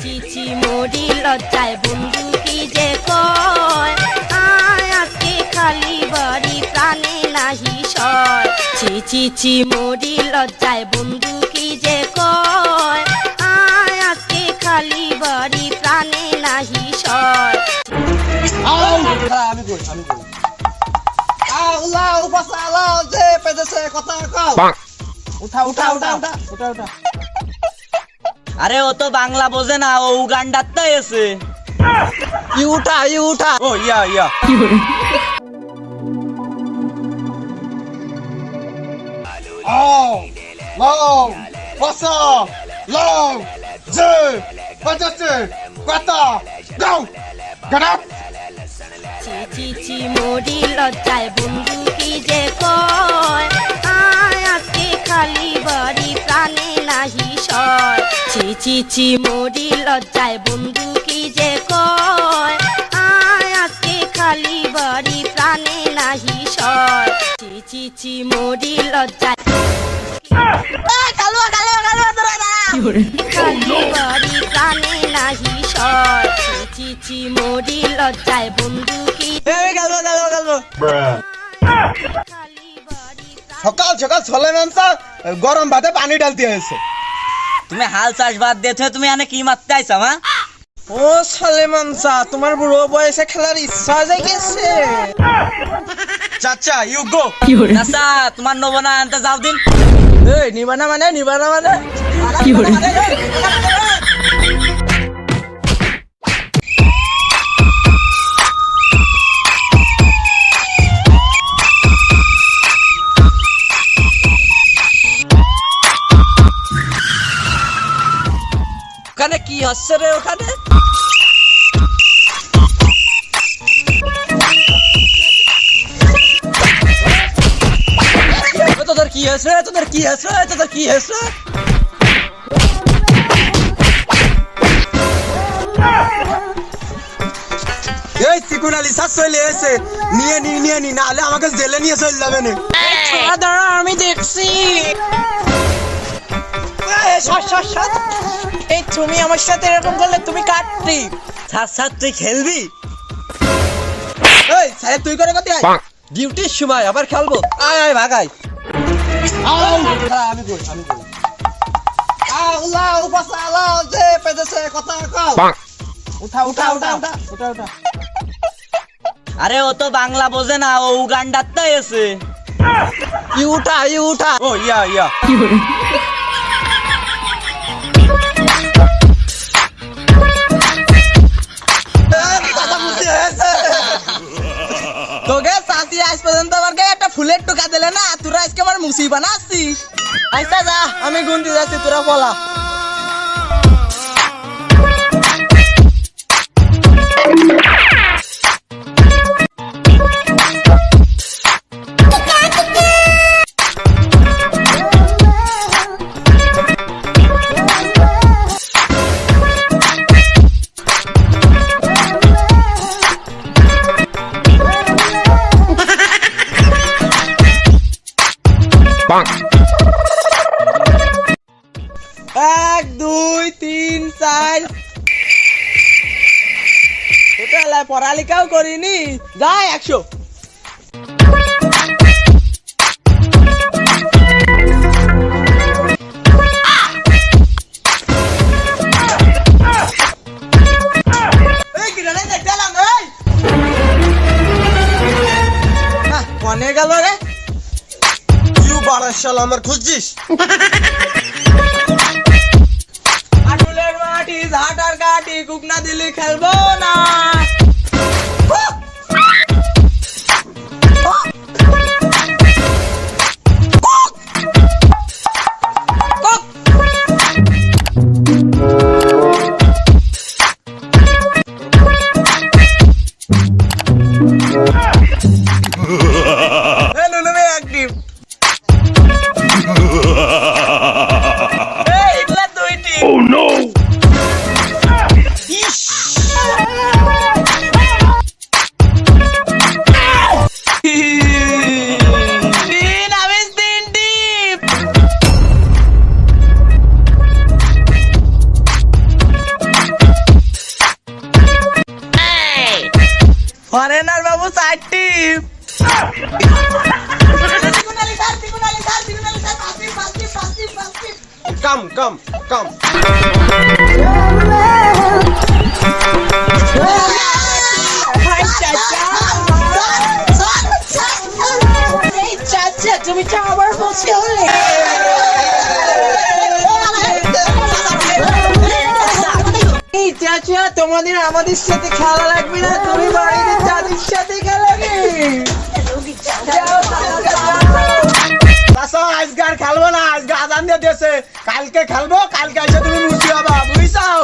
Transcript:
চিচি মরি লজ্জায় বন্ধু কি যে কয়? আয় আজকে খালি বাড়ি প্রাণে নাহি সয়। মরি লজ্জায় বন্ধু কি যে কয়? আয় আজকে খালি বাড়ি প্রাণে নাহি সয়। আমি কই আমি কই? আও লাও বাসা যে পেদেছে কথা কও। উঠা উঠা উঠা উঠা উঠা উঠা। আরে ও তো বাংলা বোঝে না ও উগান্ডার তো এসে। ই উঠা ই উঠা। ও ইয়া ইয়া। কথা গাও গড়া চিচি মরি লজ্জায় বন্ধু কি যে কয়। আয় আজকে খালি বাড়ি চিচি মরি লজ্জায় বন্ধু কি যে কয়? আয় আজকে খালি বাড়ি প্রাণে নাহি সয়। চিচি মরি লজ্জায় খালি বাড়ি প্রাণে নাহি সয়। চিচি মরি লজ্জায় বন্ধু কি সকাল সকাল স্যার গরম ভাতে পানি ঢালতে হয়েছে তুমি হাল চাষ বাদ দিয়েছ তুমি এনে কি মারতে আইছো মা ও সালেমান স্যার তোমার বুড়ো বয়সে খেলার ইচ্ছা জেগেছে। চাচা ইউ গো চাচা তোমার নব না আনতে যাও দিন। এই নিবানা মানে নিবানা মানে। কি কি হচ্ছে রে ওখানে? তোদের কি হয়েছে তোদের কি হয়েছে তোদের কি হয়েছে এই সিকুন আলী স্যার চলে এসে নিয়ে নি নিয়ে নি নাহলে আমাকে জেলে নিয়ে চলে যাবে না। দাঁড়া আমি দেখছি। সর, সর, সর। এই তুমি আমার সাথে এরকম করলে তুমি কাটতি। স্যার স্যার তুই খেলবি? এই সাহেব তুই করে কত ডিউটির সময় আবার খেলব। আয় আয় ভাগাই আমি কই আমি কই আও লাও বাসা লাও যে পেদেছে কথা কও। উঠা উঠা উঠা উঠা উঠা উঠা। আরে ও তো বাংলা বোঝে না ও উগান্ডার তো এসে। ই উঠা ই উঠা। ও ইয়া ইয়া। তোরা আজকে আমার মুসি আচ্ছা যা আমি গুনতে যাচ্ছি তোরা বলা। পড়ালেখাও করিনি। যা একশো। কনে গেল রে। ইউ বাড়ার শাল আমার খুঁজছিস? ঝাটার কাটি কুকনা দিলি খেলব না। काटीम कम कम कम এই চাচা, তোমাদের আমাদের সাথে খেলা লাগবে না। তুমি বাইরে চাঁদের সাথে খেলাবে আজকে আর খেলব না আজকে আদান দিয়ে দিয়েছে। কালকে খেলব, কালকে এসে তুমি মুসি হবা বুঝছাও